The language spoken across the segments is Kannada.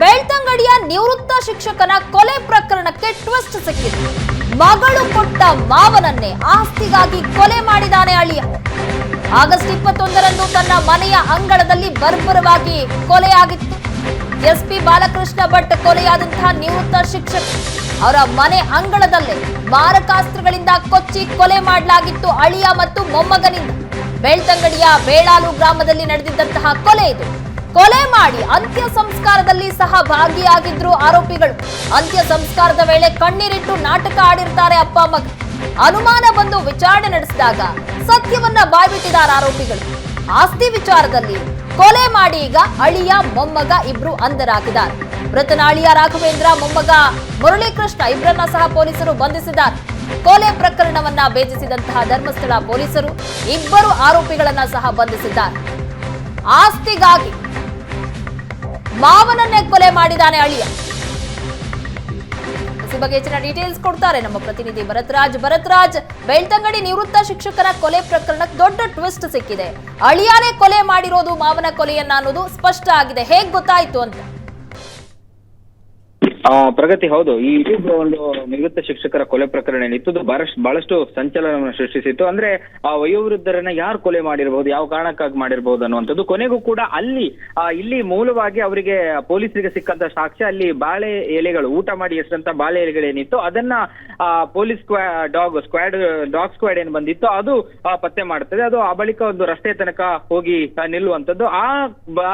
ಬೆಳ್ತಂಗಡಿಯ ನಿವೃತ್ತ ಶಿಕ್ಷಕನ ಕೊಲೆ ಪ್ರಕರಣಕ್ಕೆ ಟ್ವಿಸ್ಟ್ ಸಿಕ್ಕಿದೆ. ಮಗಳು ಕೊಟ್ಟ ಮಾವನನ್ನೇ ಆಸ್ತಿಗಾಗಿ ಕೊಲೆ ಮಾಡಿದಾನೆ ಅಳಿಯ. ಆಗಸ್ಟ್ ಇಪ್ಪತ್ತೊಂದರಂದು ತನ್ನ ಮನೆಯ ಅಂಗಳದಲ್ಲಿ ಬರ್ಬರವಾಗಿ ಕೊಲೆಯಾಗಿತ್ತು. ಎಸ್ಪಿ ಬಾಲಕೃಷ್ಣ ಭಟ್ ಕೊಲೆಯಾದಂತಹ ನಿವೃತ್ತ ಶಿಕ್ಷಕ. ಅವರ ಮನೆ ಅಂಗಳದಲ್ಲೇ ಮಾರಕಾಸ್ತ್ರಗಳಿಂದ ಕೊಚ್ಚಿ ಕೊಲೆ ಮಾಡಲಾಗಿತ್ತು ಅಳಿಯ ಮತ್ತು ಮೊಮ್ಮಗನಿಂದ. ಬೆಳ್ತಂಗಡಿಯ ಬೇಳಾಲು ಗ್ರಾಮದಲ್ಲಿ ನಡೆದಿದ್ದಂತಹ ಕೊಲೆ ಇದು. ಕೊಲೆ ಮಾಡಿ ಅಂತ್ಯ ಸಂಸ್ಕಾರದಲ್ಲಿ ಸಹ ಭಾಗಿಯಾಗಿದ್ರು ಆರೋಪಿಗಳು. ಅಂತ್ಯ ಸಂಸ್ಕಾರದ ವೇಳೆ ಕಣ್ಣೀರಿಟ್ಟು ನಾಟಕ ಆಡಿರ್ತಾರೆ ಅಪ್ಪ ಮಗ. ಅನುಮಾನ ಬಂದು ವಿಚಾರಣೆ ನಡೆಸಿದಾಗ ಸತ್ಯವನ್ನ ಬಾಯ್ಬಿಟ್ಟಿದ್ದಾರೆ ಆರೋಪಿಗಳು. ಆಸ್ತಿ ವಿಚಾರದಲ್ಲಿ ಕೊಲೆ ಮಾಡಿ ಈಗ ಅಳಿಯ ಮೊಮ್ಮಗ ಇಬ್ರು ಅಂಧರಾಗಿದ್ದಾರೆ. ಮೃತನ ಅಳಿಯ ರಾಘವೇಂದ್ರ, ಮೊಮ್ಮಗ ಮುರಳೀಕೃಷ್ಣ ಇಬ್ಬರನ್ನ ಸಹ ಪೊಲೀಸರು ಬಂಧಿಸಿದ್ದಾರೆ. ಕೊಲೆ ಪ್ರಕರಣವನ್ನ ಭೇದಿಸಿದಂತಹ ಧರ್ಮಸ್ಥಳ ಪೊಲೀಸರು ಇಬ್ಬರು ಆರೋಪಿಗಳನ್ನ ಸಹ ಬಂಧಿಸಿದ್ದಾರೆ. ಆಸ್ತಿಗಾಗಿ ಮಾವನನ್ನೇ ಕೊಲೆ ಮಾಡಿದಾನೆ ಅಳಿಯ. ಈ ಬಗ್ಗೆ ಹೆಚ್ಚಿನ ಡೀಟೇಲ್ಸ್ ಕೊಡ್ತಾರೆ ನಮ್ಮ ಪ್ರತಿನಿಧಿ ಭರತ್ರಾಜ್. ಭರತ್ರಾಜ್, ಬೆಳ್ತಂಗಡಿ ನಿವೃತ್ತ ಶಿಕ್ಷಕರ ಕೊಲೆ ಪ್ರಕರಣಕ್ಕೆ ದೊಡ್ಡ ಟ್ವಿಸ್ಟ್ ಸಿಕ್ಕಿದೆ. ಅಳಿಯಾನೇ ಕೊಲೆ ಮಾಡಿರೋದು ಮಾವನ ಕೊಲೆಯನ್ನ ಅನ್ನೋದು ಸ್ಪಷ್ಟ ಆಗಿದೆ. ಹೇಗ್ ಗೊತ್ತಾಯ್ತು ಅಂತ? ಆ, ಪ್ರಗತಿ ಹೌದು. ಈ ಒಂದು ನಿವೃತ್ತ ಶಿಕ್ಷಕರ ಕೊಲೆ ಪ್ರಕರಣ ಏನಿತ್ತು ಅದು ಬಹಳಷ್ಟು ಬಹಳಷ್ಟು ಸಂಚಲನವನ್ನು ಸೃಷ್ಟಿಸಿತ್ತು. ಅಂದ್ರೆ ಆ ವಯೋವೃದ್ಧರನ್ನ ಯಾರು ಕೊಲೆ ಮಾಡಿರಬಹುದು ಯಾವ ಕಾರಣಕ್ಕಾಗಿ ಮಾಡಿರಬಹುದು ಅನ್ನುವಂಥದ್ದು ಕೊನೆಗೂ ಕೂಡ ಅಲ್ಲಿ ಇಲ್ಲಿ ಮೂಲವಾಗಿ ಅವರಿಗೆ ಪೊಲೀಸರಿಗೆ ಸಿಕ್ಕಂತ ಸಾಕ್ಷ್ಯ ಅಲ್ಲಿ ಬಾಳೆ ಎಲೆಗಳು ಊಟ ಮಾಡಿ ಎಸಂತ ಬಾಳೆ ಎಲೆಗಳೇನಿತ್ತು ಅದನ್ನ police dog squad dog squad ಏನ್ ಬಂದಿತ್ತು ಅದು ಪತ್ತೆ ಮಾಡ್ತದೆ. ಅದು ಆ ಬಳಿಕ ಒಂದು ರಸ್ತೆ ತನಕ ಹೋಗಿ ನಿಲ್ಲುವಂತದ್ದು ಆ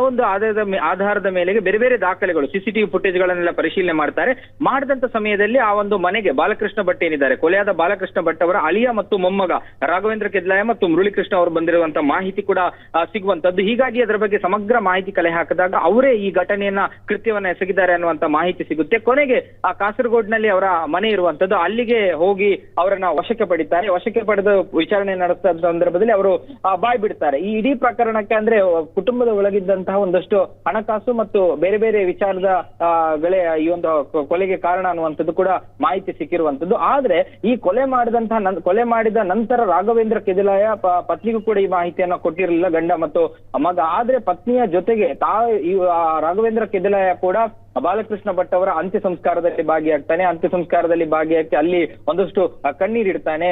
ಒಂದು ಆಧಾರದ ಮೇ- ಆಧಾರದ ಮೇಲೆಗೆ ಬೇರೆ ಬೇರೆ ದಾಖಲೆಗಳು ಸಿಸಿಟಿವಿ ಫುಟೇಜ್ ಗಳನ್ನೆಲ್ಲ ಪರಿಶೀಲನೆ ಮಾಡ್ತಾರೆ. ಮಾಡಿದಂತ ಸಮಯದಲ್ಲಿ ಆ ಒಂದು ಮನೆಗೆ ಬಾಲಕೃಷ್ಣ ಭಟ್ ಏನಿದ್ದಾರೆ, ಕೊಲೆಯಾದ ಬಾಲಕೃಷ್ಣ ಭಟ್ ಅವರ ಅಳಿಯ ಮತ್ತು ಮೊಮ್ಮಗ ರಾಘವೇಂದ್ರ ಕೆದ್ಲಾಯ ಮತ್ತು ಮುರಳಿಕೃಷ್ಣ ಅವರು ಬಂದಿರುವಂತ ಮಾಹಿತಿ ಕೂಡ ಸಿಗುವಂತದ್ದು. ಹೀಗಾಗಿ ಅದರ ಬಗ್ಗೆ ಸಮಗ್ರ ಮಾಹಿತಿ ಕಲೆ ಹಾಕಿದಾಗ ಅವರೇ ಈ ಘಟನೆಯನ್ನ ಕೃತ್ಯವನ್ನ ಎಸಗಿದ್ದಾರೆ ಅನ್ನುವಂತ ಮಾಹಿತಿ ಸಿಗುತ್ತೆ. ಕೊನೆಗೆ ಆ ಕಾಸರಗೋಡ್ನಲ್ಲಿ ಅವರ ಮನೆ ಇರುವಂತದ್ದು, ಅಲ್ಲಿಗೆ ಹೋಗಿ ಅವರನ್ನ ವಶಕ್ಕೆ ಪಡಿತಾರೆ. ವಶಕ್ಕೆ ಪಡೆದು ವಿಚಾರಣೆ ನಡೆಸಿದ ಸಂದರ್ಭದಲ್ಲಿ ಅವರು ಬಾಯ್ ಬಿಡ್ತಾರೆ. ಈ ಇಡೀ ಪ್ರಕರಣಕ್ಕೆ ಅಂದ್ರೆ, ಕುಟುಂಬದ ಒಳಗಿದ್ದಂತಹ ಒಂದಷ್ಟು ಹಣಕಾಸು ಮತ್ತು ಬೇರೆ ಬೇರೆ ವಿಚಾರದ ಈ ಒಂದು ಕೊಲೆಗೆ ಕಾರಣ ಅನ್ನುವಂಥದ್ದು ಕೂಡ ಮಾಹಿತಿ ಸಿಕ್ಕಿರುವಂತದ್ದು ಆದ್ರೆ ಈ ಕೊಲೆ ಮಾಡಿದಂತಹ ಕೊಲೆ ಮಾಡಿದ ನಂತರ ರಾಘವೇಂದ್ರ ಕೆದಿಲಾಯ ಪತ್ನಿಗೂ ಕೂಡ ಈ ಮಾಹಿತಿಯನ್ನ ಕೊಟ್ಟಿರಲಿಲ್ಲ ಗಂಡ ಮತ್ತು ಮಗ. ಆದ್ರೆ ಪತ್ನಿಯ ಜೊತೆಗೆ ತಾ ರಾಘವೇಂದ್ರ ಕೆದಿಲಾಯ ಕೂಡ ಬಾಲಕೃಷ್ಣ ಭಟ್ ಅವರ ಅಂತ್ಯ ಸಂಸ್ಕಾರದಲ್ಲಿ ಭಾಗಿಯಾಗ್ತಾನೆ. ಅಂತ್ಯ ಸಂಸ್ಕಾರದಲ್ಲಿ ಭಾಗಿಯಾಗಿ ಅಲ್ಲಿ ಒಂದಷ್ಟು ಕಣ್ಣೀರಿಡ್ತಾನೆ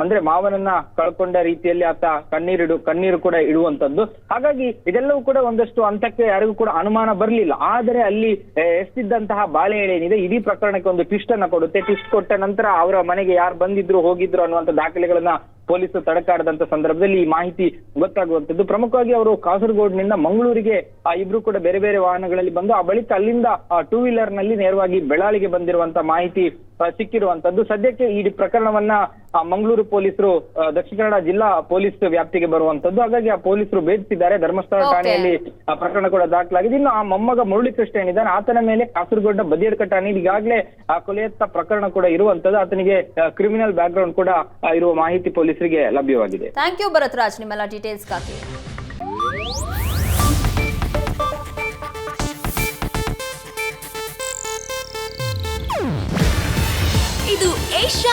ಅಂದ್ರೆ ಮಾವನನ್ನ ಕಳ್ಕೊಂಡ ರೀತಿಯಲ್ಲಿ ಆತ ಕಣ್ಣೀರಿಡು ಕಣ್ಣೀರು ಕೂಡ ಇಡುವಂತದ್ದು. ಹಾಗಾಗಿ ಇದೆಲ್ಲವೂ ಕೂಡ ಒಂದಷ್ಟು ಅಂತಕ್ಕೆ ಯಾರಿಗೂ ಕೂಡ ಅನುಮಾನ ಬರಲಿಲ್ಲ. ಆದರೆ ಅಲ್ಲಿ ಎಸ್ತಿದ್ದಂತಹ ಬಾಳೆ ಏನಿದೆ, ಇಡೀ ಪ್ರಕರಣಕ್ಕೆ ಒಂದು ಟ್ವಿಸ್ಟ್ ಅನ್ನ ಕೊಡುತ್ತೆ. ಟ್ವಿಸ್ಟ್ ಕೊಟ್ಟ ನಂತರ ಅವರ ಮನೆಗೆ ಯಾರು ಬಂದಿದ್ರು, ಹೋಗಿದ್ರು ಅನ್ನುವಂತ ದಾಖಲೆಗಳನ್ನ ಪೊಲೀಸರು ತಡಕಾಡದಂತ ಸಂದರ್ಭದಲ್ಲಿ ಈ ಮಾಹಿತಿ ಗೊತ್ತಾಗುವಂತದ್ದು ಪ್ರಮುಖವಾಗಿ ಅವರು ಕಾಸರಗೋಡ್ನಿಂದ ಮಂಗಳೂರಿಗೆ ಆ ಇಬ್ರು ಕೂಡ ಬೇರೆ ಬೇರೆ ವಾಹನಗಳಲ್ಲಿ ಬಂದು ಆ ಬಳಿಕ ಅಲ್ಲಿಂದ ಟೂ ವೀಲರ್ನಲ್ಲಿ ನೇರವಾಗಿ ಬೆಳಾಳಿಗೆ ಬಂದಿರುವಂತ ಮಾಹಿತಿ ಆ, ಸಿಕ್ಕಿರುವಂತದ್ದು ಸದ್ಯಕ್ಕೆ ಈ ಪ್ರಕರಣವನ್ನ ಆ, ಮಂಗಳೂರು ಪೊಲೀಸರು ದಕ್ಷಿಣ ಕನ್ನಡ ಜಿಲ್ಲಾ ಪೊಲೀಸ್ ವ್ಯಾಪ್ತಿಗೆ ಬರುವಂತದ್ದು ಹಾಗಾಗಿ ಆ ಪೊಲೀಸರು ಭೇದಿಸಿದ್ದಾರೆ ಧರ್ಮಸ್ಥಳ. ಠಾಣೆಯಲ್ಲಿ ಪ್ರಕರಣ ಕೂಡ ದಾಖಲಾಗಿದೆ. ಇನ್ನು ಆ ಮೊಮ್ಮಗ ಮುರಳೀಕೃಷ್ಣ ಏನಿದ್ದಾನೆ ಆತನ ಮೇಲೆ ಕಾಸರಗೋಡ್ನ ಬದಿಯಡ್ಕ ಠಾಣೆಯಲ್ಲಿ ಈಗಾಗಲೇ ಆ ಕೊಲೆಯತ್ತ ಪ್ರಕರಣ ಕೂಡ ಇರುವಂತದ್ದು ಆತನಿಗೆ ಕ್ರಿಮಿನಲ್ ಬ್ಯಾಕ್ ಗ್ರೌಂಡ್ ಕೂಡ ಇರುವ ಮಾಹಿತಿ ಪೊಲೀಸರಿಗೆ ಲಭ್ಯವಾಗಿದೆ. ಥ್ಯಾಂಕ್ ಯು ಭರತ್ರಾಜ್ ನಿಮ್ಮೆಲ್ಲ ಡೀಟೇಲ್ಸ್ಗಾಗಿ